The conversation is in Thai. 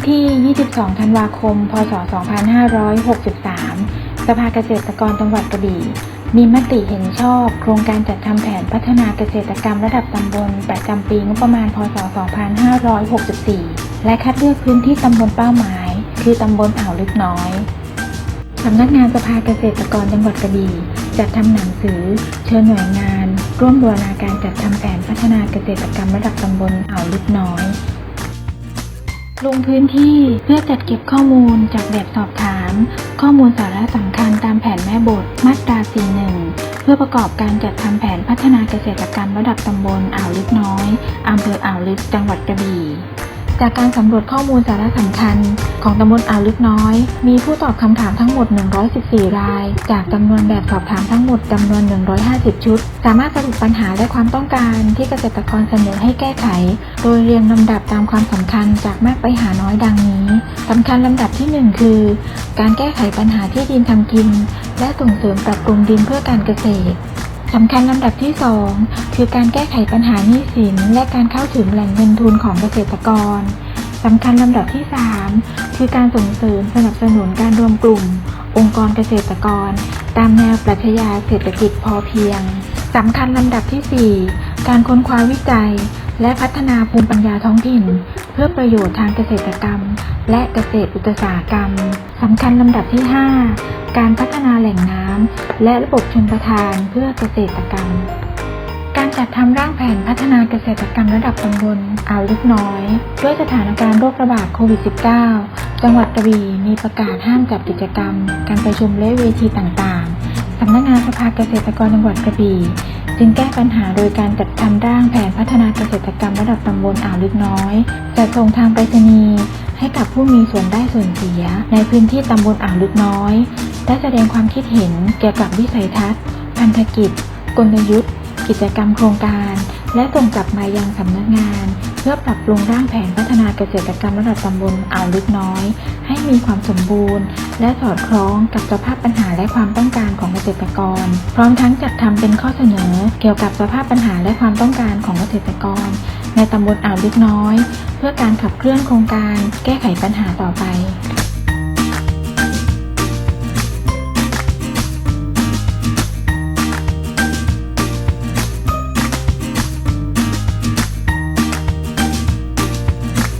วันที่ 22 ธันวาคม พศ 2563 สภาเกษตรกรจังหวัดกระบี่ มีมติเห็นชอบ โครงการจัดทำแผนพัฒนาเกษตรกรรมระดับตำบลประจำปีงบประมาณ พศ 2564 และคัดเลือกพื้นที่ตำบลเป้าหมาย คือตำบลอ่าวลึกน้อยสำนักงานสภาเกษตรกรจังหวัดกระบี่จัดทำหนังสือ เชิญหน่วยงาน ร่วมบูรณาการจัดทำแผนพัฒนาเกษตรกรรมระดับตำบลอ่าวลึกน้อย ลงพื้นที่เพื่อจัดเก็บข้อมูลจากแบบสอบถาม ข้อมูลสาระสำคัญตามแผนแม่บทมาตรา 41 เพื่อประกอบการจัดทำแผนพัฒนาเกษตรกรรมระดับตำบลอ่าวลึกน้อยอำเภออ่าวลึกจังหวัดกระบี่ จากการสำรวจข้อมูลสาระสำคัญ ของตำบลอ่าวลึกน้อย มีผู้ตอบคำถามทั้งหมด 114 ราย จากจำนวนแบบสอบถามทั้งหมดจำนวน 150 ชุด สามารถสรุปปัญหาและความต้องการที่เกษตรกรเสนอให้แก้ไข โดยเรียงลำดับตามความสำคัญจากมากไปหาน้อยดังนี้สำคัญลำดับที่ 1 คือ การแก้ไขปัญหาที่ดินทำกิน และส่งเสริมปรับปรุงดินเพื่อการเกษตร สำคัญลำดับที่ 2 คือการแก้ไขปัญหาหนี้สิน และการเข้าถึงแหล่งเงินทุนของเกษตรกรสำคัญลำดับที่ 3 คือการส่งเสริมสนับสนุนการรวมกลุ่ม องค์กรเกษตรกร ตามแนวปรัชญาเศรษฐกิจพอเพียงสำคัญลำดับทีสี่4 การค้นคว้าวิจัย และพัฒนาภูมิปัญญาท้องถิ่น พื่อประโยชน์ทางเกษตรกรรม และเกษตรอุตสาหกรรมสำคัญลำดับที่ 5 การพัฒนาแหล่งน้ำและระบบชลประทานเพื่อเกษตรกรรม การจัดทำร่างแผนพัฒนาเกษตรกรรมระดับตำบลอ่าวลึกน้อย ด้วยสถานการณ์โรคระบาดโควิด -19 จังหวัดกระบี่มีประกาศห้ามจัดกิจกรรม การประชุมและเวทีต่างๆสำนักงานสภาเกษตรกรจังหวัดกระบี่ จึงแก้ปัญหาโดยการจัดทำร่างแผนพัฒนาเกษตรกรรมระดับตำบลอ่าวลึกน้อย จัดส่งทางไปรษณีย์ให้กับผู้มีส่วนได้ส่วนเสีย ในพื้นที่ตำบลอ่าวลึกน้อยได้แสดงความคิดเห็นเกี่ยวกับวิสัยทัศน์ พันธกิจ กลยุทธ์ กิจกรรมโครงการ และส่งกลับมายังสำนักงาน เพื่อปรับปรุงร่างแผนพัฒนาเกษตรกรรมระดับตำบลอ่าวลึกน้อย ให้มีความสมบูรณ์ และสอดคล้องกับสภาพปัญหาและความต้องการของเกษตรกร พร้อมทั้งจัดทำเป็นข้อเสนอ เกี่ยวกับสภาพปัญหาและความต้องการของเกษตรกร ในตำบลอ่าวลึกน้อย เพื่อการขับเคลื่อนโครงการ แก้ไขปัญหาต่อไป